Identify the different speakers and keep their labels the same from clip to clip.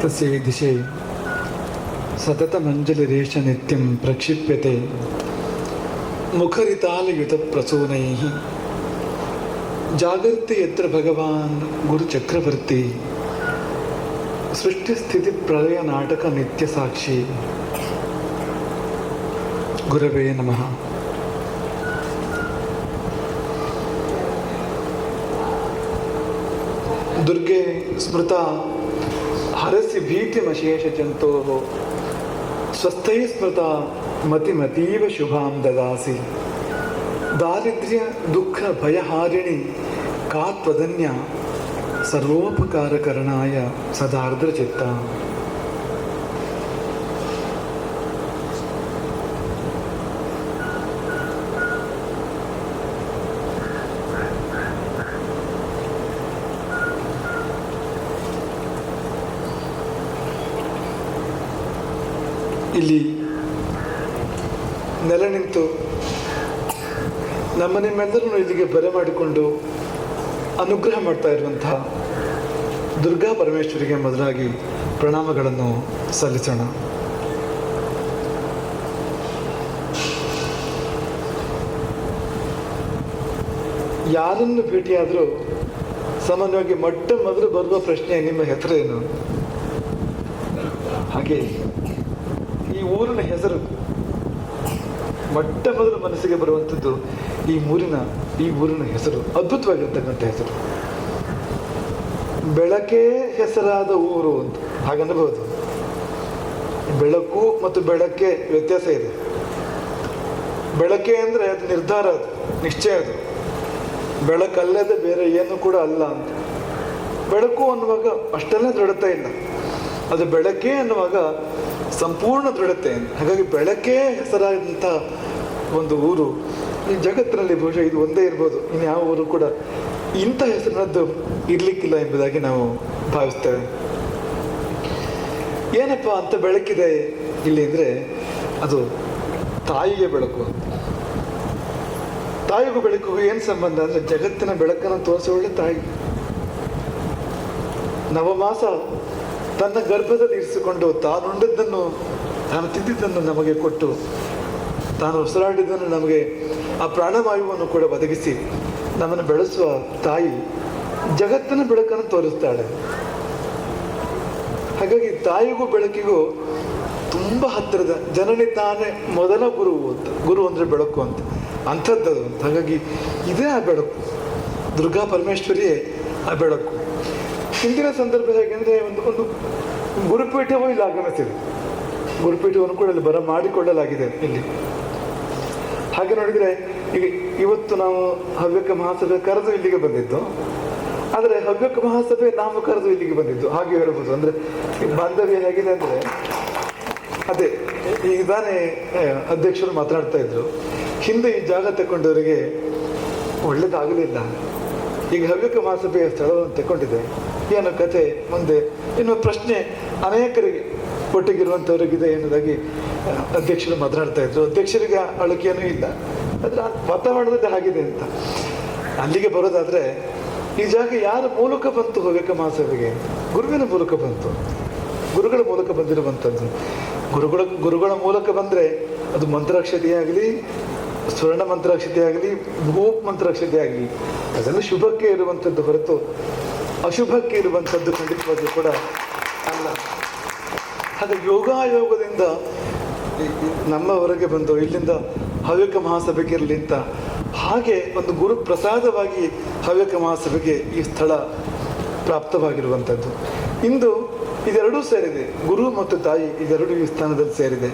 Speaker 1: ತಸ್ಯ ದಿಶೆ ಸತತಮಂಜಲಿರೇಶ ನಿತ್ಯಂ ಪ್ರಕ್ಷಿಪ್ಯತೆ ಮುಖರಿತಾಲಯುತಪ್ರಸೂನೈ ಜಾಗೃತಿ ಯತ್ರ ಭಗವಾನ್ ಗುರು ಚಕ್ರವರ್ತಿ ಸೃಷ್ಟಿ ಸ್ಥಿತಿ ಪ್ರಳಯ ನಾಟಕ ನಿತ್ಯ ಸಾಕ್ಷಿ ಗುರವೇ ನಮಃ ದುರ್ಗೆ ಸ್ಮೃತ हरसि भीतिमशेषजन्तोः स्वस्थैः स्मृता मतिमतीव शुभां ददासि। दारिद्र्य दुःख भयहारिणि का त्वदन्या सर्वोपकारकरणाय सदार्द्रचित्ता ಇಲ್ಲಿ ನೆಲೆ ನಿಂತು ನಮ್ಮ ನಿಮ್ಮೆಲ್ಲರನ್ನು ಇಲ್ಲಿಗೆ ಬರೆ ಮಾಡಿಕೊಂಡು ಅನುಗ್ರಹ ಮಾಡ್ತಾ ಇರುವಂತಹ ದುರ್ಗಾ ಪರಮೇಶ್ವರಿಗೆ ಮೊದಲಾಗಿ ಪ್ರಣಾಮಗಳನ್ನು ಸಲ್ಲಿಸೋಣ. ಯಾರನ್ನು ಭೇಟಿಯಾದರೂ ಸಾಮಾನ್ಯವಾಗಿ ಮೊಟ್ಟ ಮೊದಲು ಬರುವ ಪ್ರಶ್ನೆ ನಿಮ್ಮ ಹೆಸರೇನು? ಹಾಗೆ ಊರಿನ ಹೆಸರು. ಮೊಟ್ಟ ಮೊದಲು ಮನಸ್ಸಿಗೆ ಬರುವಂಥದ್ದು ಈ ಊರಿನ ಈ ಊರಿನ ಹೆಸರು, ಅದ್ಭುತವಾಗಿರ್ತಕ್ಕಂಥ ಹೆಸರು. ಬೆಳಕೇ ಹೆಸರಾದ ಊರು ಅಂತ ಹಾಗನ್ನಬಹುದು ಬೆಳಕು ಮತ್ತು ಬೆಳಕೆ ವ್ಯತ್ಯಾಸ ಇದೆ. ಬೆಳಕೆ ಅಂದರೆ ಅದು ನಿರ್ಧಾರ ಅದು, ನಿಶ್ಚಯ ಅದು. ಬೆಳಕಲ್ಲದೆ ಬೇರೆ ಏನು ಕೂಡ ಅಲ್ಲ ಅಂತ. ಬೆಳಕು ಅನ್ನುವಾಗ ಅಷ್ಟೆಲ್ಲ ದೃಢತೆ ಇಲ್ಲ. ಅದು ಬೆಳಕೆ ಅನ್ನುವಾಗ ಸಂಪೂರ್ಣ ದೃಢತೆ. ಹಾಗಾಗಿ ಬೆಳಕೇ ಹೆಸರಾದಂಥ ಒಂದು ಊರು. ಈ ಜಗತ್ತಿನಲ್ಲಿ ಬಹುಶಃ ಇದು ಒಂದೇ ಇರ್ಬೋದು. ಇನ್ನು ಯಾವ ಊರು ಕೂಡ ಇಂಥ ಹೆಸರಿನದ್ದು ಇರಲಿಕ್ಕಿಲ್ಲ ಎಂಬುದಾಗಿ ನಾವು ಭಾವಿಸ್ತೇವೆ. ಏನಪ್ಪ ಅಂತ ಬೆಳಕಿದೆ ಇಲ್ಲಿ ಅಂದರೆ ಅದು ತಾಯಿಗೆ ಬೆಳಕು. ಅಂತ ತಾಯಿಗೂ ಬೆಳಕಿಗೂ ಏನು ಸಂಬಂಧ ಅಂದರೆ ಜಗತ್ತಿನ ಬೆಳಕನ್ನು ತೋರಿಸೋಳೆ ತಾಯಿ. ನವಮಾಸ ತನ್ನ ಗರ್ಭದಲ್ಲಿ ಇರಿಸಿಕೊಂಡು ತಾನುಂಡದ್ದನ್ನು ತಾನು ತಿಂದಿದ್ದನ್ನು ನಮಗೆ ಕೊಟ್ಟು, ತಾನು ಉಸಿರಾಡಿದ್ದನ್ನು ನಮಗೆ ಆ ಪ್ರಾಣವಾಯುವನ್ನು ಕೂಡ ಒದಗಿಸಿ ನಮ್ಮನ್ನು ಬೆಳೆಸುವ ತಾಯಿ ಜಗತ್ತಿನ ಬೆಳಕನ್ನು ತೋರಿಸ್ತಾಳೆ. ಹಾಗಾಗಿ ತಾಯಿಗೂ ಬೆಳಕಿಗೂ ತುಂಬ ಹತ್ತಿರದ, ಜನನಿ ತಾನೇ ಮೊದಲ ಗುರು ಅಂತ, ಗುರು ಅಂದರೆ ಬೆಳಕು ಅಂತ ಅಂಥದ್ದು ಅಂತ. ಹಾಗಾಗಿ ಇದೇ ಆ ಬೆಳಕು. ದುರ್ಗಾ ಪರಮೇಶ್ವರಿಯೇ ಆ ಬೆಳಕು. ಹಿಂದಿನ ಸಂದರ್ಭ ಹೇಗೆಂದರೆ ಒಂದು ಒಂದು ಗುರುಪೀಠವೂ ಇಲ್ಲಿ ಆಗಮಿಸಿದೆ. ಗುರುಪೀಠವನ್ನು ಕೂಡ ಅಲ್ಲಿ ಬರ ಮಾಡಿಕೊಳ್ಳಲಾಗಿದೆ ಇಲ್ಲಿ. ಹಾಗೆ ನೋಡಿದರೆ ಈಗ ಇವತ್ತು ನಾವು ಹವ್ಯಕ ಮಹಾಸಭೆ ಕರೆದು ಇಲ್ಲಿಗೆ ಬಂದಿದ್ದು. ಆದರೆ ಹವ್ಯಕ ಮಹಾಸಭೆ ನಾವು ಕರೆದು ಇಲ್ಲಿಗೆ ಬಂದಿದ್ದು. ಹಾಗೆ ಹೇಳ್ಬೋದು. ಅಂದರೆ ಬಾಂಧವ್ಯ ಹೇಗಿದೆ ಅಂದರೆ, ಅದೇ, ಈಗ ತಾನೇ ಅಧ್ಯಕ್ಷರು ಮಾತನಾಡ್ತಾ ಇದ್ರು. ಹಿಂದೆ ಈ ಜಾಗ ತಗೊಂಡವರಿಗೆ ಒಳ್ಳೇದಾಗಲಿಲ್ಲ. ಈಗ ಹವ್ಯಕ ಮಹಾಸಭೆಯ ಸ್ಥಳವನ್ನು ತಗೊಂಡಿದೆ ಏನು ಕತೆ ಮುಂದೆ ಇನ್ನು ಪ್ರಶ್ನೆ ಅನೇಕರಿಗೆ ಒಟ್ಟಿಗಿರುವಂಥವ್ರಿಗಿದೆ ಎನ್ನುವುದಾಗಿ ಅಧ್ಯಕ್ಷರು ಮಾತನಾಡ್ತಾ ಇದ್ರು. ಅಧ್ಯಕ್ಷರಿಗೆ ಅಳಕೆಯೂ ಇಲ್ಲ. ಆದರೆ ವಾತಾವರಣದಲ್ಲಿ ಆಗಿದೆ ಅಂತ. ಅಲ್ಲಿಗೆ ಬರೋದಾದರೆ, ಈ ಜಾಗ ಯಾರ ಮೂಲಕ ಬಂತು ಹೋಗಬೇಕು ಮಹಾಸಭೆಗೆ? ಗುರುವಿನ ಮೂಲಕ ಬಂತು. ಗುರುಗಳ ಮೂಲಕ ಬಂದಿರುವಂಥದ್ದು ಗುರುಗಳ ಗುರುಗಳ ಮೂಲಕ ಬಂದರೆ ಅದು ಮಂತ್ರಾಕ್ಷತೆ ಆಗಲಿ, ಸ್ವರ್ಣ ಮಂತ್ರಾಕ್ಷತೆ ಆಗಲಿ ಭೂಪ್ ಮಂತ್ರಾಕ್ಷತೆ ಆಗಲಿ, ಅದೆಲ್ಲ ಶುಭಕ್ಕೆ ಇರುವಂಥದ್ದು ಹೊರತು ಅಶುಭಕ್ಕೆ ಇರುವಂಥದ್ದು ಖಂಡಿತವಾಗಿಯೂ ಕೂಡ ಅಲ್ಲ. ಹಾಗೆ ಯೋಗಾಯೋಗದಿಂದ ನಮ್ಮವರೆಗೆ ಬಂದು ಇಲ್ಲಿಂದ ಹವ್ಯಕ ಮಹಾಸಭೆಗೆ ಇರಲಿ ಅಂತ. ಹಾಗೆ ಒಂದು ಗುರು ಪ್ರಸಾದವಾಗಿ ಹವ್ಯಕ ಮಹಾಸಭೆಗೆ ಈ ಸ್ಥಳ ಪ್ರಾಪ್ತವಾಗಿರುವಂಥದ್ದು. ಇಂದು ಇದೆರಡೂ ಸೇರಿದೆ. ಗುರು ಮತ್ತು ತಾಯಿ ಇದೆರಡೂ ಈ ಸ್ಥಾನದಲ್ಲಿ ಸೇರಿದೆ.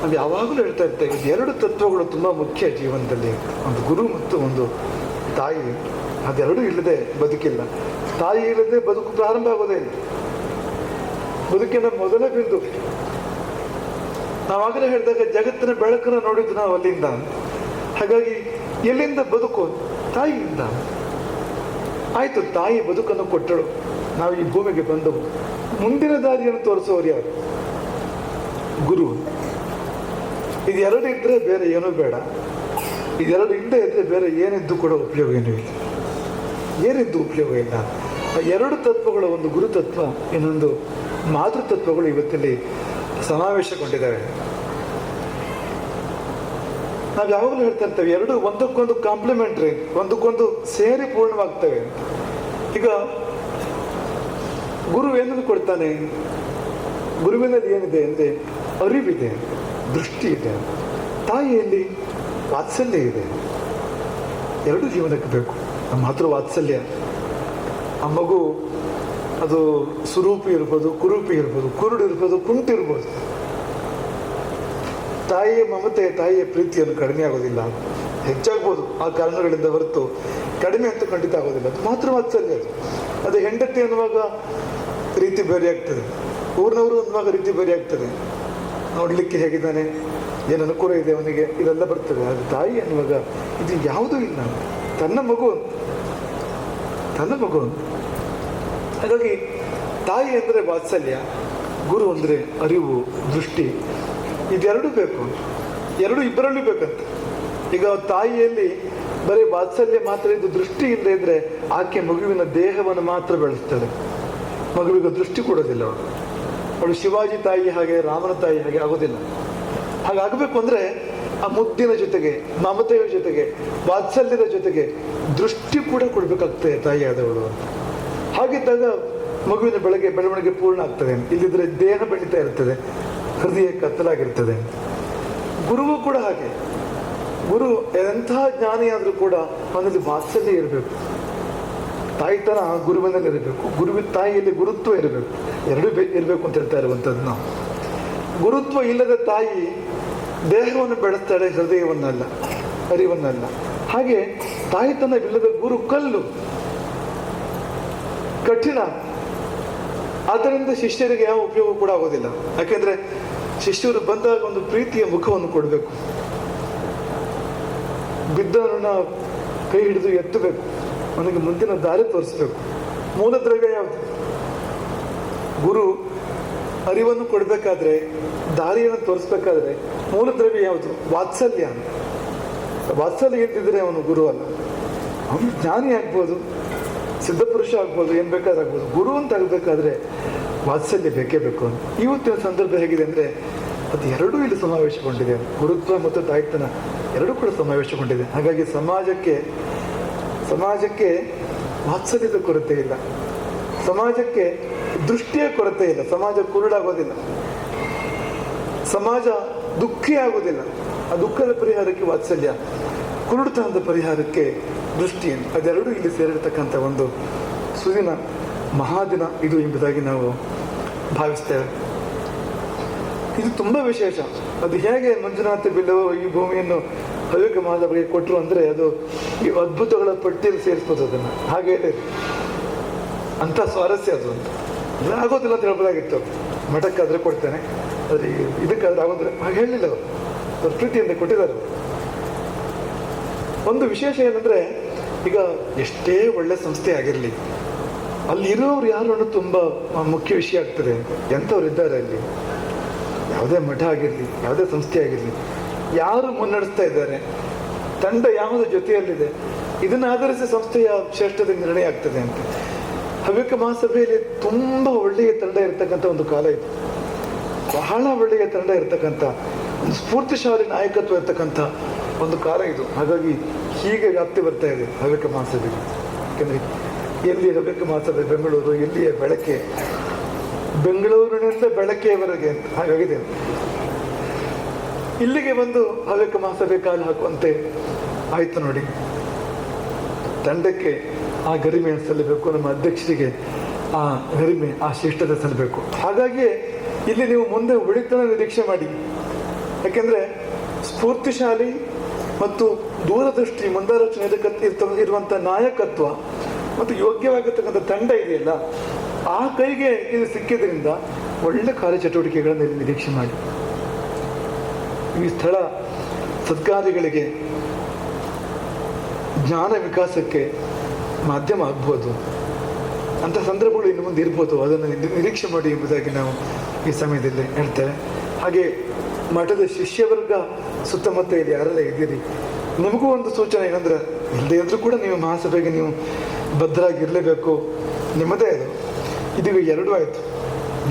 Speaker 1: ನಾವು ಯಾವಾಗಲೂ ಹೇಳ್ತಾ ಇರ್ತೇವೆ ಎರಡು ತತ್ವಗಳು ತುಂಬ ಮುಖ್ಯ ಜೀವನದಲ್ಲಿ. ಒಂದು ಗುರು ಮತ್ತು ಒಂದು ತಾಯಿ. ಅದೆರಡೂ ಇಲ್ಲದೆ ಬದುಕಿಲ್ಲ. ತಾಯಿ ಇಲ್ಲದೆ ಬದುಕು ಪ್ರಾರಂಭ ಆಗೋದೇ ಇಲ್ಲ. ಬದುಕಿನ ಮೊದಲ ಬಿಂದು ನಾವಾಗಲೇ ಹೇಳಿದಾಗ ಜಗತ್ತಿನ ಬೆಳಕನ್ನು ನೋಡಿದ್ದು ನಾವು ಅಲ್ಲಿಂದ. ಹಾಗಾಗಿ ಎಲ್ಲಿಂದ ಬದುಕು ತಾಯಿಯಿಂದ. ಆಯಿತು, ತಾಯಿ ಬದುಕನ್ನು ಕೊಟ್ಟಳು. ನಾವು ಈ ಭೂಮಿಗೆ ಬಂದವು ಮುಂದಿನ ದಾರಿಯನ್ನು ತೋರಿಸುವವರು ಯಾರು? ಗುರು. ಇದೆರಡು ಇದ್ದರೆ ಬೇರೆ ಏನೂ ಬೇಡ. ಇದೆರಡು ಇಲ್ಲದೆ ಇದ್ದರೆ ಬೇರೆ ಏನಿದ್ದು ಕೂಡ ಉಪಯೋಗ ಏನೂ ಇಲ್ಲ. ಏನಿದ್ದು ಉಪಯೋಗ ಇಲ್ಲ ಎರಡು ತತ್ವಗಳ, ಒಂದು ಗುರು ತತ್ವ, ಇನ್ನೊಂದು ಮಾತೃತತ್ವಗಳು ಇವತ್ತಲ್ಲಿ ಸಮಾವೇಶಗೊಂಡಿದ್ದಾವೆ. ನಾವು ಯಾವಾಗಲೂ ಹೇಳ್ತಾ ಇರ್ತೇವೆ, ಎರಡು ಒಂದಕ್ಕೊಂದು ಕಾಂಪ್ಲಿಮೆಂಟ್ರಿ ಒಂದಕ್ಕೊಂದು ಸೇರಿ ಪೂರ್ಣವಾಗ್ತವೆ. ಈಗ ಗುರು ಏನನ್ನು ಕೊಡ್ತಾನೆ? ಗುರುವಿನಲ್ಲಿ ಏನಿದೆ ಅಂದರೆ ಅರಿವಿದೆ, ದೃಷ್ಟಿ ಇದೆ, ತಾಯಿಯಲ್ಲಿ ವಾತ್ಸಲ್ಯ ಇದೆ. ಎರಡು ಜೀವನಕ್ಕೆ ಬೇಕು. ಮಾತೃ ವಾತ್ಸಲ್ಯ. ಆ ಮಗು ಅದು ಸುರೂಪಿ ಇರ್ಬೋದು, ಕುರೂಪಿ ಇರ್ಬೋದು, ಕುರುಡು ಇರ್ಬೋದು, ಕುಂಟು ಇರ್ಬೋದು. ತಾಯಿಯ ಮಮತೆ ತಾಯಿಯ ಪ್ರೀತಿಯನ್ನು ಕಡಿಮೆ ಆಗೋದಿಲ್ಲ. ಹೆಚ್ಚಾಗ್ಬೋದು. ಆ ಕಾರಣಗಳಿಂದ ಹೊರತು ಕಡಿಮೆ ಅಂತ ಖಂಡಿತ ಆಗೋದಿಲ್ಲ. ಅದು ಮಾತ್ರ ವಾತ್ಸಲ್ಯ ಅದು. ಅದು ಹೆಂಡತಿ ಅನ್ನುವಾಗ ರೀತಿ ಬೇರೆ ಆಗ್ತದೆ. ಊರಿನವರು ಅನ್ನುವಾಗ ರೀತಿ ಬೇರೆ ಆಗ್ತದೆ. ನೋಡಲಿಕ್ಕೆ ಹೇಗಿದ್ದಾನೆ? ಏನು ಅನುಕೂಲ ಇದೆ ಅವನಿಗೆ? ಇದೆಲ್ಲ ಬರ್ತದೆ ಅದು ತಾಯಿ ಅನ್ನುವಾಗ ಇದು ಯಾವುದೂ ಇಲ್ಲ. ತನ್ನ ಮಗು ತನ್ನ ಮಗು. ಹಾಗಾಗಿ ತಾಯಿ ಅಂದರೆ ವಾತ್ಸಲ್ಯ, ಗುರು ಅಂದರೆ ಅರಿವು, ದೃಷ್ಟಿ. ಇದೆರಡೂ ಬೇಕು. ಎರಡು ಇಬ್ಬರಲ್ಲೂ ಬೇಕಂತ. ಈಗ ತಾಯಿಯಲ್ಲಿ ಬರೀ ವಾತ್ಸಲ್ಯ ಮಾತ್ರ ಇದು ದೃಷ್ಟಿ ಇಲ್ಲದೆ ಇದ್ರೆ ಆಕೆ ಮಗುವಿನ ದೇಹವನ್ನು ಮಾತ್ರ ಬೆಳೆಸ್ತಾಳೆ. ಮಗುವಿಗೆ ದೃಷ್ಟಿ ಕೊಡೋದಿಲ್ಲ ಅವಳು. ಅವಳು ಶಿವಾಜಿ ತಾಯಿ ಹಾಗೆ, ರಾಮನ ತಾಯಿ ಹಾಗೆ ಆಗೋದಿಲ್ಲ. ಹಾಗಾಗಬೇಕು ಅಂದ್ರೆ ಆ ಮುದ್ದಿನ ಜೊತೆಗೆ, ಮಮತೆಯ ಜೊತೆಗೆ, ವಾತ್ಸಲ್ಯದ ಜೊತೆಗೆ ದೃಷ್ಟಿ ಕೂಡ ಕೊಡಬೇಕಾಗ್ತದೆ ತಾಯಿಯಾದವಳು ಆದವಳು ಹಾಗಿದ್ದಾಗ ಮಗುವಿನ ಬೆಳಗ್ಗೆ ಬೆಳವಣಿಗೆ ಪೂರ್ಣ ಆಗ್ತದೆ. ಇಲ್ಲಿದ್ರೆ ದೇಹ ಬೆಳೀತಾ ಇರ್ತದೆ. ಹೃದಯ ಕತ್ತಲಾಗಿರ್ತದೆ. ಗುರುವು ಕೂಡ ಹಾಗೆ. ಗುರು ಎಂತಹ ಜ್ಞಾನಿಯಾದರೂ ಕೂಡ ಅವನಲ್ಲಿ ವಾತ್ಸಲ್ಯ ಇರಬೇಕು. ತಾಯಿತನ ಗುರುವಿನಲ್ಲಿ ಇರಬೇಕು. ಗುರುವಿನ ತಾಯಿಯಲ್ಲಿ ಗುರುತ್ವ ಇರಬೇಕು. ಎರಡೂ ಇರಬೇಕು ಅಂತ ಹೇಳ್ತಾ ಇರುವಂಥದ್ದು ನಾವು ಗುರುತ್ವ ಇಲ್ಲದ ತಾಯಿ ದೇಹವನ್ನು ಬೆಳೆಸ್ತಾಳೆ, ಹೃದಯವನ್ನಲ್ಲ ಅರಿವನ್ನಲ್ಲ ಹಾಗೆ ತಾಯಿತನವಿಲ್ಲದ ಗುರು ಕಲ್ಲು. ಕಠಿಣ. ಆದ್ದರಿಂದ ಶಿಷ್ಯರಿಗೆ ಯಾವ ಉಪಯೋಗ ಕೂಡ ಆಗೋದಿಲ್ಲ. ಯಾಕೆಂದ್ರೆ ಶಿಷ್ಯರು ಬಂದಾಗ ಒಂದು ಪ್ರೀತಿಯ ಮುಖವನ್ನು ಕೊಡಬೇಕು. ಬಿದ್ದವರನ್ನ ಕೈ ಹಿಡಿದು ಎತ್ತಬೇಕು. ಅವನಿಗೆ ಮುಂದಿನ ದಾರಿ ತೋರಿಸ್ಬೇಕು. ಮೂಲ ದ್ರವ್ಯ ಯಾವುದು? ಗುರು ಅರಿವನ್ನು ಕೊಡಬೇಕಾದ್ರೆ, ದಾರಿಯನ್ನು ತೋರಿಸ್ಬೇಕಾದ್ರೆ ಮೂಲ ದ್ರವ್ಯ ಯಾವುದು? ವಾತ್ಸಲ್ಯ. ವಾತ್ಸಲ್ಯ ಇದ್ದಿದ್ರೆ ಅವನು ಗುರು ಅಲ್ಲ ಜ್ಞಾನಿ ಆಗ್ಬೋದು ಸಿದ್ಧಪುರುಷ ಆಗ್ಬೋದು, ಏನು ಬೇಕಾದ್ರಾಗ್ಬೋದು ಗುರು ಅಂತ ಆಗಬೇಕಾದ್ರೆ ವಾತ್ಸಲ್ಯ ಬೇಕೇ ಬೇಕು ಅಂತ. ಇವತ್ತಿನ ಸಂದರ್ಭ ಹೇಗಿದೆ ಅಂದರೆ, ಅದು ಎರಡೂ ಇಲ್ಲಿ ಸಮಾವೇಶಗೊಂಡಿದೆ. ಗುರುತ್ವ ಮತ್ತು ತಾಯ್ತನ ಎರಡೂ ಕೂಡ ಸಮಾವೇಶಗೊಂಡಿದೆ. ಹಾಗಾಗಿ ಸಮಾಜಕ್ಕೆ ಸಮಾಜಕ್ಕೆ ವಾತ್ಸಲ್ಯದ ಕೊರತೆ ಇಲ್ಲ. ಸಮಾಜಕ್ಕೆ ದೃಷ್ಟಿಯ ಕೊರತೆ ಇಲ್ಲ. ಸಮಾಜ ಕುರುಡಾಗೋದಿಲ್ಲ. ಸಮಾಜ ದುಃಖಿ ಆಗೋದಿಲ್ಲ. ಆ ದುಃಖದ ಪರಿಹಾರಕ್ಕೆ ವಾತ್ಸಲ್ಯ, ಕುರುಡುತನದ ಪರಿಹಾರಕ್ಕೆ ದೃಷ್ಟಿ ಅದೆರಡೂ ಇಲ್ಲಿ ಸೇರಿರ್ತಕ್ಕಂಥ ಒಂದು ಸುದಿನ ಮಹಾದಿನ ಇದು ಎಂಬುದಾಗಿ ನಾವು ಭಾವಿಸ್ತೇವೆ. ಇದು ತುಂಬ ವಿಶೇಷ. ಅದು ಹೇಗೆ ಮಂಜುನಾಥ ಬಿಲ್ಲವು ಈ ಭೂಮಿಯನ್ನು ಹವ್ಯಕ ಮಾಧವರಿಗೆ ಕೊಟ್ಟರು ಅಂದರೆ ಅದು ಈ ಅದ್ಭುತಗಳ ಪಟ್ಟಿಯಲ್ಲಿ ಸೇರಿಸ್ಬೋದು ಅದನ್ನು. ಹಾಗೆ ಅಂಥ ಸ್ವಾರಸ್ಯ ಅದು ಅಂತ. ಅಂದರೆ ಆಗೋದಿಲ್ಲ ಅಂತ ಹೇಳ್ಬೋದಾಗಿತ್ತು ಮಠಕ್ಕಾದರೆ ಕೊಡ್ತೇನೆ. ಆದರೆ ಇದಕ್ಕಾದ್ರೆ ಆಗೋದ್ರೆ ಹಾಗೆ ಹೇಳಲಿಲ್ಲ ಅವರು. ಅವ್ರ ಪ್ರೀತಿಯಿಂದ ಕೊಟ್ಟಿದ್ದಾರೆ ಒಂದು ವಿಶೇಷ ಏನಂದ್ರೆ ಈಗ ಎಷ್ಟೇ ಒಳ್ಳೆ ಸಂಸ್ಥೆ ಆಗಿರಲಿ, ಅಲ್ಲಿ ಇರೋರು ಯಾರು ಅನ್ನೋದು ತುಂಬ ಮುಖ್ಯ ವಿಷಯ ಆಗ್ತದೆ. ಎಂಥವ್ರು ಇದ್ದಾರೆ ಅಲ್ಲಿ? ಯಾವುದೇ ಮಠ ಆಗಿರಲಿ, ಯಾವುದೇ ಸಂಸ್ಥೆ ಆಗಿರಲಿ, ಯಾರು ಮುನ್ನಡೆಸ್ತಾ ಇದ್ದಾರೆ? ತಂಡ ಯಾವುದು ಜೊತೆಯಲ್ಲಿದೆ? ಇದನ್ನು ಆಧರಿಸಿ ಸಂಸ್ಥೆಯ ಶ್ರೇಷ್ಠತೆ ನಿರ್ಣಯ ಆಗ್ತದೆ ಅಂತ. ಹವ್ಯಕ ಮಹಾಸಭೆಯಲ್ಲಿ ತುಂಬ ಒಳ್ಳೆಯ ತಂಡ ಇರತಕ್ಕಂಥ ಒಂದು ಕಾಲ ಇತ್ತು ಬಹಳ ಒಳ್ಳೆಯ ತಂಡ ಇರತಕ್ಕಂಥ, ಒಂದು ಸ್ಫೂರ್ತಿಶಾಲಿ ನಾಯಕತ್ವ ಇರತಕ್ಕಂಥ ಒಂದು ಕಾಲ ಇದು. ಹಾಗಾಗಿ ಹೀಗೆ ವ್ಯಾಪ್ತಿ ಬರ್ತಾ ಇದೆ ಹವ್ಯಕ ಮಹಾಸಭೆಗೆ ಯಾಕಂದರೆ ಎಲ್ಲಿ ಹವ್ಯಕ ಮಹಾಸಭೆ ಬೆಂಗಳೂರು, ಎಲ್ಲಿಯ ಬೆಳಕೆ? ಬೆಂಗಳೂರಿನಿಂದ ಬೆಳಕೆಯವರೆಗೆ ಹಾಗಾಗಿದೆ. ಇಲ್ಲಿಗೆ ಬಂದು ಹವ್ಯಕ ಮಹಾಸಭೆ ಕಾಲು ಹಾಕುವಂತೆ ಆಯ್ತು ನೋಡಿ. ತಂಡಕ್ಕೆ ಆ ಗರಿಮೆ ಸಲ್ಲಬೇಕು, ನಮ್ಮ ಅಧ್ಯಕ್ಷರಿಗೆ ಆ ಗರಿಮೆ, ಆ ಶ್ರೇಷ್ಠತೆ ಸಲ್ಲಬೇಕು. ಹಾಗಾಗಿ ಇಲ್ಲಿ ನೀವು ಮುಂದೆ ಉಳಿತನ ನಿರೀಕ್ಷೆ ಮಾಡಿ. ಯಾಕೆಂದ್ರೆ ಸ್ಫೂರ್ತಿಶಾಲಿ ಮತ್ತು ದೂರದೃಷ್ಟಿ ಮುಂದಾಲೋಚನೆ ಇರುವಂಥ ನಾಯಕತ್ವ ಮತ್ತು ಯೋಗ್ಯವಾಗಿರ್ತಕ್ಕಂಥ ತಂಡ ಇದೆಯಲ್ಲ, ಆ ಕೈಗೆ ಇದು ಸಿಕ್ಕಿದ್ರಿಂದ ಒಳ್ಳೆ ಕಾರ್ಯಚಟುವಟಿಕೆಗಳನ್ನು ಇಲ್ಲಿ ನಿರೀಕ್ಷೆ ಮಾಡಿ. ಈ ಸ್ಥಳ ಸತ್ಕಾರ್ಯಗಳಿಗೆ ಜ್ಞಾನ ವಿಕಾಸಕ್ಕೆ ಮಾಧ್ಯಮ ಆಗ್ಬೋದು. ಅಂಥ ಸಂದರ್ಭಗಳು ಇನ್ನು ಮುಂದೆ ಇರ್ಬೋದು. ಅದನ್ನು ನಿರೀಕ್ಷೆ ಮಾಡಿ ಎಂಬುದಾಗಿ ನಾವು ಈ ಸಮಯದಲ್ಲಿ ಹೇಳ್ತೇವೆ. ಹಾಗೆ ಮಠದ ಶಿಷ್ಯವರ್ಗ ಸುತ್ತಮುತ್ತ ಇಲ್ಲಿ ಯಾರೆಲ್ಲ ಇದ್ದೀರಿ? ನಿಮಗೂ ಒಂದು ಸೂಚನೆ ಏನಂದ್ರೆ ಇಲ್ಲದೆ ಇದ್ರೂ ಕೂಡ ನೀವು ಮಹಾಸಭೆಗೆ ನೀವು ಭದ್ರಾಗಿರಲೇಬೇಕು ನಿಮ್ಮದೇ ಅದು. ಇದೀಗ ಎರಡೂ ಆಯಿತು.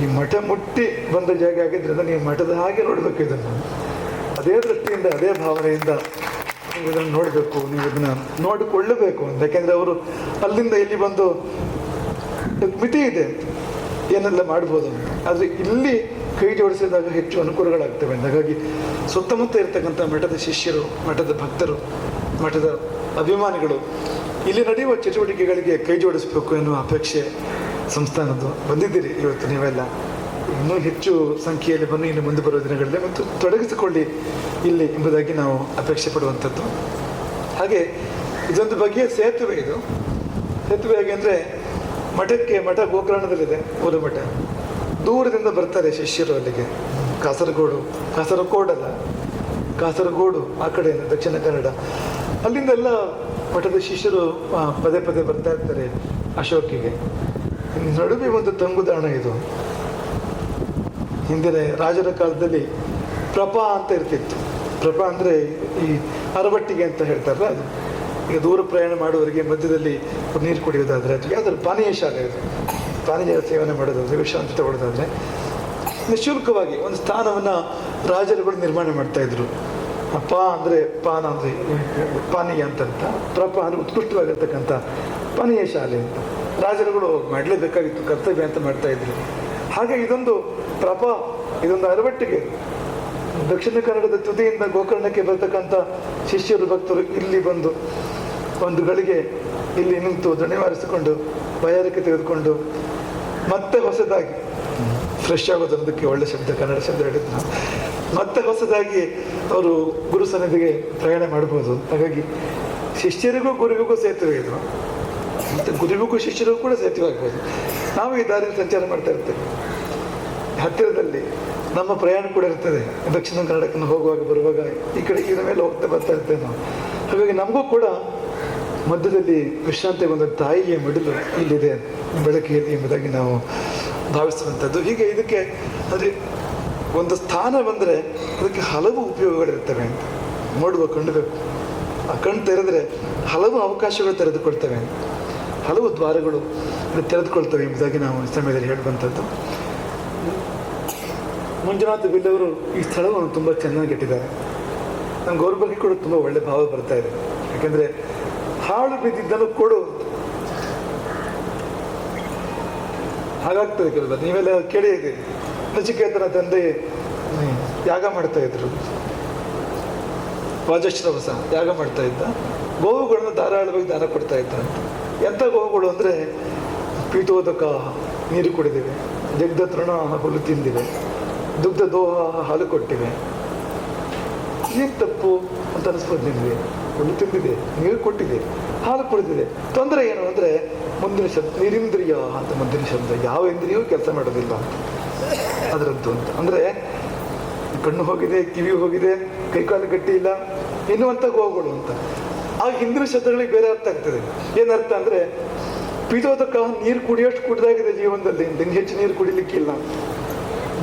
Speaker 1: ಈ ಮಠ ಮುಟ್ಟಿ ಬಂದ ಜಾಗ ಆಗಿದ್ದರಿಂದ ನೀವು ಮಠದ ಹಾಗೆ ನೋಡಬೇಕು ಇದನ್ನು. ಅದೇ ದೃಷ್ಟಿಯಿಂದ, ಅದೇ ಭಾವನೆಯಿಂದ ನೀವು ಇದನ್ನು ನೋಡಬೇಕು. ನೀವು ಇದನ್ನು ನೋಡಿಕೊಳ್ಳಬೇಕು. ಅಂತ ಯಾಕೆಂದರೆ ಅವರು ಅಲ್ಲಿಂದ ಇಲ್ಲಿ ಬಂದು ಮಿತಿ ಇದೆ. ಏನೆಲ್ಲ ಮಾಡ್ಬೋದು ಆದರೆ ಇಲ್ಲಿ ಕೈ ಜೋಡಿಸಿದಾಗ ಹೆಚ್ಚು ಅನುಕೂಲಗಳಾಗ್ತವೆ. ಹಾಗಾಗಿ ಸುತ್ತಮುತ್ತ ಇರತಕ್ಕಂಥ ಮಠದ ಶಿಷ್ಯರು, ಮಠದ ಭಕ್ತರು, ಮಠದ ಅಭಿಮಾನಿಗಳು ಇಲ್ಲಿ ನಡೆಯುವ ಚಟುವಟಿಕೆಗಳಿಗೆ ಕೈ ಜೋಡಿಸಬೇಕು ಎನ್ನುವ ಅಪೇಕ್ಷೆ ಸಂಸ್ಥಾನದ್ದು ಬಂದಿದ್ದೀರಿ ಇವತ್ತು ನೀವೆಲ್ಲ. ಇನ್ನೂ ಹೆಚ್ಚು ಸಂಖ್ಯೆಯಲ್ಲಿ ಬಂದು ಇನ್ನು ಮುಂದೆ ಬರುವ ದಿನಗಳಲ್ಲಿ ಮತ್ತು ತೊಡಗಿಸಿಕೊಳ್ಳಿ ಇಲ್ಲಿ ಎಂಬುದಾಗಿ ನಾವು ಅಪೇಕ್ಷೆ ಪಡುವಂಥದ್ದು. ಹಾಗೆ ಇದೊಂದು ಬಗೆಯ ಸೇತುವೆ ಇದು. ಸೇತುವೆ ಹೇಗೆ ಅಂದರೆ ಮಠಕ್ಕೆ ಮಠ ಗೋಕರ್ಣದಲ್ಲಿದೆ ಓದು ಮಠ ದೂರದಿಂದ ಬರ್ತಾರೆ ಶಿಷ್ಯರು ಅಲ್ಲಿಗೆ. ಕಾಸರಗೋಡು ಕಾಸರಗೋಡಲ್ಲ ಕಾಸರಗೋಡು ಆ ಕಡೆ ದಕ್ಷಿಣ ಕನ್ನಡ. ಅಲ್ಲಿಂದೆಲ್ಲ ಮಠದ ಶಿಷ್ಯರು ಪದೇ ಪದೇ ಬರ್ತಾ ಇರ್ತಾರೆ ಅಶೋಕಿಗೆ. ನಡುವೆ ಒಂದು ತಂಗುದಾಣ ಇದು. ಹಿಂದಿನ ರಾಜರ ಕಾಲದಲ್ಲಿ ಪ್ರಪಾ ಅಂತ ಇರ್ತಿತ್ತು. ಪ್ರಪಾ ಅಂದರೆ ಈ ಅರಬಟ್ಟಿಗೆ ಅಂತ ಹೇಳ್ತಾರಲ್ಲ ಅದು. ಈಗ ದೂರ ಪ್ರಯಾಣ ಮಾಡುವವರಿಗೆ ಮಧ್ಯದಲ್ಲಿ ನೀರು ಕುಡಿಯೋದಾದರೆ ಅದು ಯಾವ್ದಾದ್ರು ಪಾನೀಯ ಶಾಲೆ ಇದು ಪಾನೀಯ ಸೇವನೆ ಮಾಡೋದಾದರೆ ವಿಶ್ರಾಂತಿ ತಗೊಳ್ಳೋದಾದರೆ ನಿಶುಲ್ಕವಾಗಿ ಒಂದು ಸ್ಥಾನವನ್ನು ರಾಜರುಗಳು ನಿರ್ಮಾಣ ಮಾಡ್ತಾ ಇದ್ರು. ಅಪ್ಪ ಪಾ ಅಂದರೆ ಪಾನ ಅಂದರೆ ಪಾನೀಯ ಅಂತ ಪ್ರಪ ಅಂದರೆ ಉತ್ಕೃಷ್ಟವಾಗಿರ್ತಕ್ಕಂಥ ಪಾನೀಯ ಶಾಲೆ ಅಂತ. ರಾಜರುಗಳು ಮಾಡಲೇಬೇಕಾಗಿತ್ತು, ಕರ್ತವ್ಯ ಅಂತ ಮಾಡ್ತಾಯಿದ್ರು ಹಾಗೆ ಇದೊಂದು ಪ್ರಪ, ಇದೊಂದು ಅರವಟ್ಟಿಗೆ ದಕ್ಷಿಣ ಕನ್ನಡದ ತುದಿಯಿಂದ ಗೋಕರ್ಣಕ್ಕೆ ಬರ್ತಕ್ಕಂಥ ಶಿಷ್ಯರು, ಭಕ್ತರು ಇಲ್ಲಿ ಬಂದು ಒಂದು ಗಳಿಗೆ ಇಲ್ಲಿ ನಿಂತು ದಣಿವಾರಿಸಿಕೊಂಡು, ಬಯಾರಿಕೆ ತೆಗೆದುಕೊಂಡು ಮತ್ತೆ ಹೊಸದಾಗಿ ಫ್ರೆಶ್ ಆಗೋದೊಂದಕ್ಕೆ ಒಳ್ಳೆ ಶಬ್ದ, ಕನ್ನಡ ಶಬ್ದ ಹೇಳಿದ್ರು. ಮತ್ತೆ ಹೊಸದಾಗಿ ಅವರು ಗುರು ಸನ್ನಿಧಿಗೆ ಪ್ರಯಾಣ ಮಾಡ್ಬೋದು ಹಾಗಾಗಿ ಶಿಷ್ಯರಿಗೂ ಗುರುವಿಗೂ ಸೇತುವೆ ಇದು. ಮತ್ತು ಗುರುವಿಗೂ ಶಿಷ್ಯರಿಗೂ ಕೂಡ ಸೇತುವೆ ಆಗ್ಬೋದು. ನಾವು ಈ ದಾರಿಯಲ್ಲಿ ಸಂಚಾರ ಮಾಡ್ತಾ ಇರ್ತೇವೆ. ಹತ್ತಿರದಲ್ಲಿ ನಮ್ಮ ಪ್ರಯಾಣ ಕೂಡ ಇರ್ತದೆ. ದಕ್ಷಿಣ ಕನ್ನಡಕ್ಕೆ ಹೋಗುವಾಗ, ಬರುವಾಗ ಈ ಕಡೆ, ಈ ಮೇಲೆ ಹೋಗ್ತಾ ಬರ್ತಾ ಇರ್ತೇವೆ ನಾವು. ಹಾಗಾಗಿ ನಮಗೂ ಕೂಡ ಮಧ್ಯದಲ್ಲಿ ವಿಶ್ರಾಂತಿ ಒಂದು ತಾಯಿಯ ಮಿಡಲು ಇಲ್ಲಿದೆ ಬೆಳಕಿಯಲ್ಲಿ ಎಂಬುದಾಗಿ ನಾವು ಭಾವಿಸುವಂಥದ್ದು. ಹೀಗೆ ಇದಕ್ಕೆ ಅಂದರೆ ಒಂದು ಸ್ಥಾನ ಬಂದರೆ ಅದಕ್ಕೆ ಹಲವು ಉಪಯೋಗಗಳಿರ್ತವೆ ಅಂತ. ನೋಡುವ ಕಂಡುಬೇಕು ಆ ಕಣ್ಣು ತೆರೆದರೆ ಹಲವು ಅವಕಾಶಗಳು ತೆರೆದುಕೊಳ್ತವೆ ಅಂತ. ಹಲವು ದ್ವಾರಗಳು ತೆರೆದುಕೊಳ್ತವೆ ಎಂಬುದಾಗಿ ನಾವು ಈ ಸಮಯದಲ್ಲಿ ಹೇಳುವಂಥದ್ದು. ಮಂಜುನಾಥ ಬಿಲ್ಲವರು ಈ ಸ್ಥಳವನ್ನು ತುಂಬ ಚೆನ್ನಾಗಿ ಇಟ್ಟಿದ್ದಾರೆ ನಮ್ಮ ಗೌರವಕ್ಕೆ ಕೂಡ ತುಂಬ ಒಳ್ಳೆ ಭಾವ ಬರ್ತಾ ಇದೆ. ಯಾಕೆಂದರೆ ಹಾಳು ಬಿದ್ದಿದ್ದನ್ನು ಕೊಡು. ಹಾಗಾಗ್ತದೆ ಕೆಲವ ನೀವೆಲ್ಲ ಕೇಳಿದ್ದೀರಿ ನಚಿಕೇತನ ತಂದೆ ಯಾಗ ಮಾಡ್ತಾ ಇದ್ರು. ವಾಜಶ್ರವಸ ಯಾಗ ಮಾಡ್ತಾ ಇದ್ದ. ಗೋವುಗಳನ್ನು ಧಾರಾಳವಾಗಿ ದಾನ ಕೊಡ್ತಾ ಇದ್ದ. ಎಂಥ ಗೋವುಗಳು ಅಂದರೆ ಪೀಠೋದಕ ನೀರು ಕುಡಿದಿವೆ ಜಗ್ಧ ತೃಣ ಹುಲ್ಲು ತಿಂದಿವೆ ದುಗ್ಧ ದೋಹ ಹಾಲು ಕೊಟ್ಟಿವೆ. ಏನು ತಪ್ಪು ಅಂತ ಅನಿಸ್ಬೋದು ನಿಮಗೆ? ಹುಲ್ಲು ತಿಂದಿದೆ ನೀರು ಕೊಟ್ಟಿದೆ, ಹಾಲು ಕುಡಿದಿದೆ. ತೊಂದರೆ ಏನು ಅಂದರೆ, ಮುಂದಿನ ಶಬ್ದ, ನಿರಿಂದ್ರಿಯ ಅಂತ ಮುಂದಿನ ಶಬ್ದ, ಯಾವ ಇಂದ್ರಿಯೂ ಕೆಲಸ ಮಾಡೋದಿಲ್ಲ ಅದರದ್ದು ಅಂತ. ಅಂದರೆ, ಕಣ್ಣು ಹೋಗಿದೆ, ಕಿವಿ ಹೋಗಿದೆ, ಕೈಕಾಲು ಗಟ್ಟಿ ಇಲ್ಲ, ಎನ್ನುವಂಥ ಹೋಗೋಣ ಅಂತ. ಆ ಹಿಂದಿನ ಶಬ್ದಗಳಿಗೆ ಬೇರೆ ಅರ್ಥ ಆಗ್ತದೆ. ಏನರ್ಥ ಅಂದರೆ ಪೀಠೋದಕ ನೀರು ಕುಡಿಯೋಷ್ಟು ಕುಡ್ದಾಗಿದೆ ಜೀವನದಲ್ಲಿ, ಇನ್ನು ಹೆಚ್ಚು ನೀರು ಕುಡಿಲಿಕ್ಕಿಲ್ಲ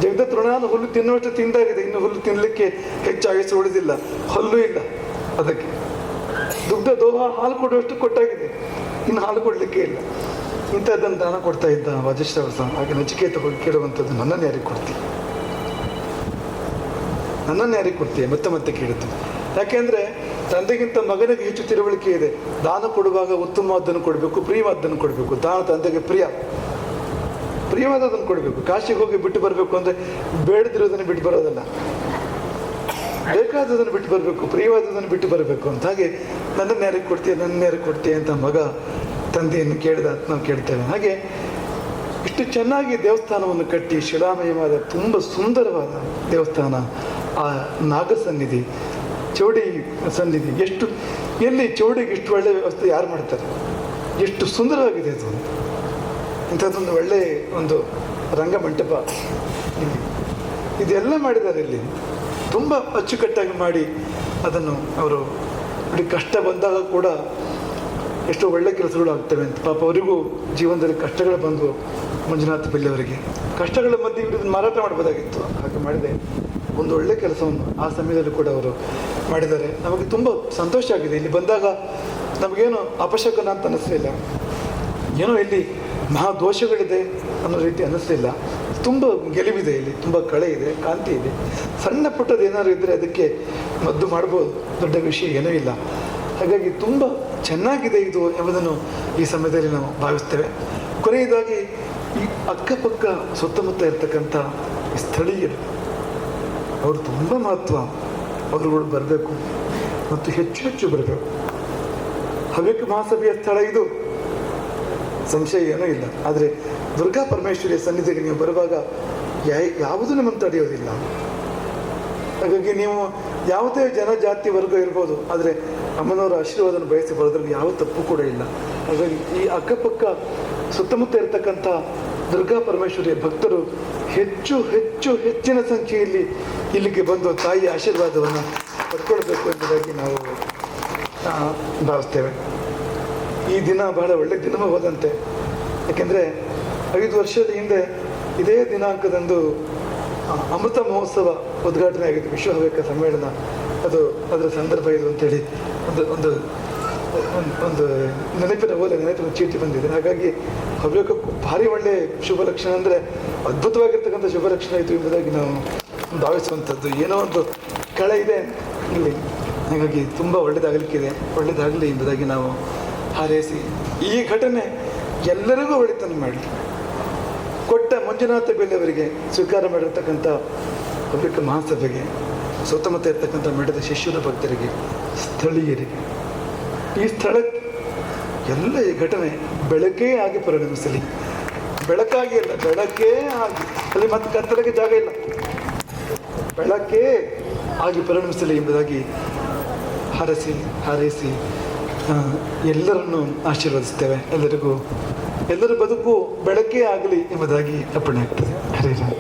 Speaker 1: ಜಗದ ತೃಣಾನ ಹುಲ್ಲು ತಿನ್ನುವಷ್ಟು ತಿಂದಾಗಿದೆ, ಇನ್ನು ಹುಲ್ಲು ತಿನ್ನಲಿಕ್ಕೆ ಹೆಚ್ಚು ಆಯಸ್ಸು ಉಳಿದಿಲ್ಲ. ಹಲ್ಲು ಇಲ್ಲ. ಅದಕ್ಕೆ ದುಗ್ಧ ದೋಹ, ಹಾಲು ಕೊಡುವಷ್ಟು ಕೊಟ್ಟಾಗಿದೆ. ಇನ್ನು ಹಾಲು ಕೊಡಲಿಕ್ಕೆ ಇಲ್ಲ. ಇಂಥದ್ದನ್ನು ದಾನ ಕೊಡ್ತಾ ಇದ್ದ ವಜಿಷ್ಠವಸ ಹಾಗೆ ನಚಿಕೇತ ಹೋಗಿ ಕೇಳುವಂಥದ್ದು ನನ್ನನ್ನು ಯಾರಿಗೆ ಕೊಡ್ತೀವಿ ನನ್ನನ್ನು ಯಾರಿಗೆ ಕೊಡ್ತೀಯ ಮತ್ತೆ ಮತ್ತೆ ಕೇಳುತ್ತೆ. ಯಾಕೆಂದ್ರೆ ತಂದೆಗಿಂತ ಮಗನಿಗೆ ಹೆಚ್ಚು ತಿಳುವಳಿಕೆ ಇದೆ. ದಾನ ಕೊಡುವಾಗ ಉತ್ತಮವಾದ್ದನ್ನು ಕೊಡಬೇಕು, ಪ್ರಿಯವಾದ್ದನ್ನು ಕೊಡಬೇಕು. ದಾನ ತಂದೆಗೆ ಪ್ರಿಯ. ಪ್ರಿಯವಾದದನ್ನು ಕೊಡಬೇಕು. ಕಾಶಿಗೆ ಹೋಗಿ ಬಿಟ್ಟು ಬರಬೇಕು ಅಂದರೆ ಬೇಡದಿರೋದನ್ನು ಬಿಟ್ಟು ಬರೋದಲ್ಲ. ಬೇಕಾದದನ್ನು ಬಿಟ್ಟು ಬರಬೇಕು ಪ್ರಿಯವಾದದನ್ನು ಬಿಟ್ಟು ಬರಬೇಕು ಅಂತ ಹಾಗೆ ನನ್ನನ್ನು ಯಾರಿಗೆ ಕೊಡ್ತೀಯ ನನ್ನ ಯಾರಿಗೆ ಕೊಡ್ತೀಯ ಅಂತ ಮಗ ತಂದೆಯನ್ನು ಕೇಳಿದ ನಾವು ಕೇಳ್ತೇವೆ ಹಾಗೆ ಇಷ್ಟು ಚೆನ್ನಾಗಿ ದೇವಸ್ಥಾನವನ್ನು ಕಟ್ಟಿ ಶಿಲಾಮಯವಾದ ತುಂಬ ಸುಂದರವಾದ ದೇವಸ್ಥಾನ ಆ ನಾಗ ಸನ್ನಿಧಿ ಚೌಡಿ ಸನ್ನಿಧಿ, ಎಷ್ಟು ಎಲ್ಲಿ ಚೌಡಿಗೆ ಇಷ್ಟು ಒಳ್ಳೆ ವ್ಯವಸ್ಥೆ ಯಾರು ಮಾಡ್ತಾರೆ? ಎಷ್ಟು ಸುಂದರವಾಗಿದೆ ಅದು. ಇಂಥದ್ದೊಂದು ಒಳ್ಳೆ ಒಂದು ರಂಗಮಂಟಪ ಇದೆಲ್ಲ ಮಾಡಿದ್ದಾರೆ ಇಲ್ಲಿ. ತುಂಬ ಅಚ್ಚುಕಟ್ಟಾಗಿ ಮಾಡಿ ಅದನ್ನು ಅವರು ಕಷ್ಟ ಬಂದಾಗ ಕೂಡ ಎಷ್ಟೋ ಒಳ್ಳೆ ಕೆಲಸಗಳು ಆಗ್ತವೆ ಅಂತ. ಪಾಪ ಅವರಿಗೂ ಜೀವನದಲ್ಲಿ ಕಷ್ಟಗಳು ಬಂದವು ಮಂಜುನಾಥ ಪಿಳ್ಳಿ ಅವರಿಗೆ. ಕಷ್ಟಗಳ ಮಧ್ಯೆ ಮಾರಾಟ ಮಾಡ್ಬೋದಾಗಿತ್ತು. ಹಾಗೆ ಮಾಡಿದೆ. ಒಂದು ಒಳ್ಳೆ ಕೆಲಸವನ್ನು ಆ ಸಮಯದಲ್ಲಿ ಕೂಡ ಅವರು ಮಾಡಿದ್ದಾರೆ. ನಮಗೆ ತುಂಬ ಸಂತೋಷ ಆಗಿದೆ. ಇಲ್ಲಿ ಬಂದಾಗ ನಮಗೇನು ಅಪಶಕನ ಅಂತ ಅನ್ನಿಸ್ಲಿಲ್ಲ ಏನೋ ಇಲ್ಲಿ ಮಹಾ ದೋಷಗಳಿದೆ ಅನ್ನೋ ರೀತಿ ಅನ್ನಿಸ್ಲಿಲ್ಲ. ತುಂಬ ಗೆಲುವಿದೆ ಇಲ್ಲಿ, ತುಂಬ ಕಳೆ ಇದೆ, ಕಾಂತಿ ಇದೆ. ಸಣ್ಣ ಪುಟ್ಟದ ಏನಾದ್ರು ಇದ್ದರೆ ಅದಕ್ಕೆ ಮದ್ದು ಮಾಡ್ಬೋದು, ದೊಡ್ಡ ವಿಷಯ ಏನೂ ಇಲ್ಲ. ಹಾಗಾಗಿ ತುಂಬ ಚೆನ್ನಾಗಿದೆ ಇದು ಎಂಬುದನ್ನು ಈ ಸಮಯದಲ್ಲಿ ನಾವು ಭಾವಿಸ್ತೇವೆ. ಕೊನೆಯದಾಗಿ ಈ ಅಕ್ಕಪಕ್ಕ ಸುತ್ತಮುತ್ತ ಇರ್ತಕ್ಕಂಥ ಸ್ಥಳೀಯರು, ಅವರು ತುಂಬ ಮಹತ್ವ. ಅವರುಗಳು ಬರಬೇಕು ಮತ್ತು ಹೆಚ್ಚು ಹೆಚ್ಚು ಬರಬೇಕು. ಹವ್ಯಕ ಮಹಾಸಭೆಯ ಸ್ಥಳ ಇದು. ಸಂಶಯ ಏನೂ ಇಲ್ಲ. ಆದರೆ ದುರ್ಗಾ ಪರಮೇಶ್ವರಿಯ ಸನ್ನಿಧಿಗೆ ನೀವು ಬರುವಾಗ ಯಾವುದೂ ನಿಮ್ಮನ್ನು ತಡೆಯೋದಿಲ್ಲ ಹಾಗಾಗಿ ನೀವು ಯಾವುದೇ ಜನಜಾತಿ ವರ್ಗ ಇರ್ಬೋದು, ಆದರೆ ಅಮ್ಮನವರ ಆಶೀರ್ವಾದನ ಬಯಸಿ ಬರೋದ್ರಲ್ಲಿ ಯಾವ ತಪ್ಪು ಕೂಡ ಇಲ್ಲ. ಹಾಗಾಗಿ ಈ ಅಕ್ಕಪಕ್ಕ ಸುತ್ತಮುತ್ತ ಇರತಕ್ಕಂಥ ದುರ್ಗಾ ಪರಮೇಶ್ವರಿಯ ಭಕ್ತರು ಹೆಚ್ಚು ಹೆಚ್ಚು ಹೆಚ್ಚಿನ ಸಂಖ್ಯೆಯಲ್ಲಿ ಇಲ್ಲಿಗೆ ಬಂದು ತಾಯಿಯ ಆಶೀರ್ವಾದವನ್ನು ಪಡ್ಕೊಳ್ಬೇಕು ಎಂಬುದಾಗಿ ನಾವು ಭಾವಿಸ್ತೇವೆ. ಈ ದಿನ ಬಹಳ ಒಳ್ಳೆ ದಿನವೂ ಹೋದಂತೆ. ಯಾಕೆಂದರೆ ಐದು ವರ್ಷದ ಹಿಂದೆ ಇದೇ ದಿನಾಂಕದಂದು ಅಮೃತ ಮಹೋತ್ಸವ ಉದ್ಘಾಟನೆ ಆಗಿತ್ತು. ವಿಶ್ವ ಹವ್ಯಕ ಸಮ್ಮೇಳನ. ಅದು ಅದರ ಸಂದರ್ಭ ಇದು ಅಂತೇಳಿ ಒಂದು ಒಂದು ಒಂದು ನೆನಪಿನ ಓಲೆ ನೆನಪಿನ ಚೀಟಿ ಬಂದಿದೆ. ಹಾಗಾಗಿ ಹವ್ಯಕಕ್ಕೂ ಭಾರಿ ಒಳ್ಳೆ ಶುಭ ಲಕ್ಷಣ ಅಂದರೆ ಅದ್ಭುತವಾಗಿರ್ತಕ್ಕಂಥ ಶುಭ ಲಕ್ಷಣ ಇದು ಎಂಬುದಾಗಿ ನಾವು ಭಾವಿಸುವಂಥದ್ದು. ಏನೋ ಒಂದು ಕಳೆ ಇದೆ. ಇಲ್ಲಿ, ಹಾಗಾಗಿ ತುಂಬ ಒಳ್ಳೆಯದಾಗಲಿಕ್ಕಿದೆ ಒಳ್ಳೆಯದಾಗಲಿ ಎಂಬುದಾಗಿ ನಾವು ಹಾರೈಸಿ ಈ ಘಟನೆ ಎಲ್ಲರಿಗೂ ಒಳಿತನ ಮಾಡಲಿ ಕೊಟ್ಟ ಮಂಜುನಾಥ ಬೆಲೆಯವರಿಗೆ ಸ್ವೀಕಾರ ಮಾಡಿರ್ತಕ್ಕಂಥ ಪಬ್ಲಿಕ್ ಮಹಾಸಭೆಗೆ ಸುತ್ತಮುತ್ತ ಇರ್ತಕ್ಕಂಥ ಮಠದ ಶಿಷ್ಯರ, ಭಕ್ತರಿಗೆ, ಸ್ಥಳೀಯರಿಗೆ. ಈ ಸ್ಥಳಕ್ಕೆ ಎಲ್ಲ ಈ ಘಟನೆ ಬೆಳಕೇ ಆಗಿ ಪರಿಣಮಿಸಲಿ. ಬೆಳಕಾಗಿ ಇಲ್ಲ ಬೆಳಕೇ ಆಗಿ. ಅಲ್ಲಿ ಮತ್ತೆ ಕತ್ತಲಕ್ಕೆ ಜಾಗ ಇಲ್ಲ. ಬೆಳಕೇ ಆಗಿ ಪರಿಣಮಿಸಲಿ ಎಂಬುದಾಗಿ ಹರಸಿ, ಹಾರೈಸಿ ಎಲ್ಲರನ್ನು ಆಶೀರ್ವದಿಸ್ತೇವೆ. ಎಲ್ಲರಿಗೂ ಎಲ್ಲರ ಬದುಕು ಬೆಳಕೇ ಆಗಲಿ ಎಂಬುದಾಗಿ ಅಪ್ಪಣೆ ಆಗ್ತದೆ. ಹರೇ ರಾಮ್.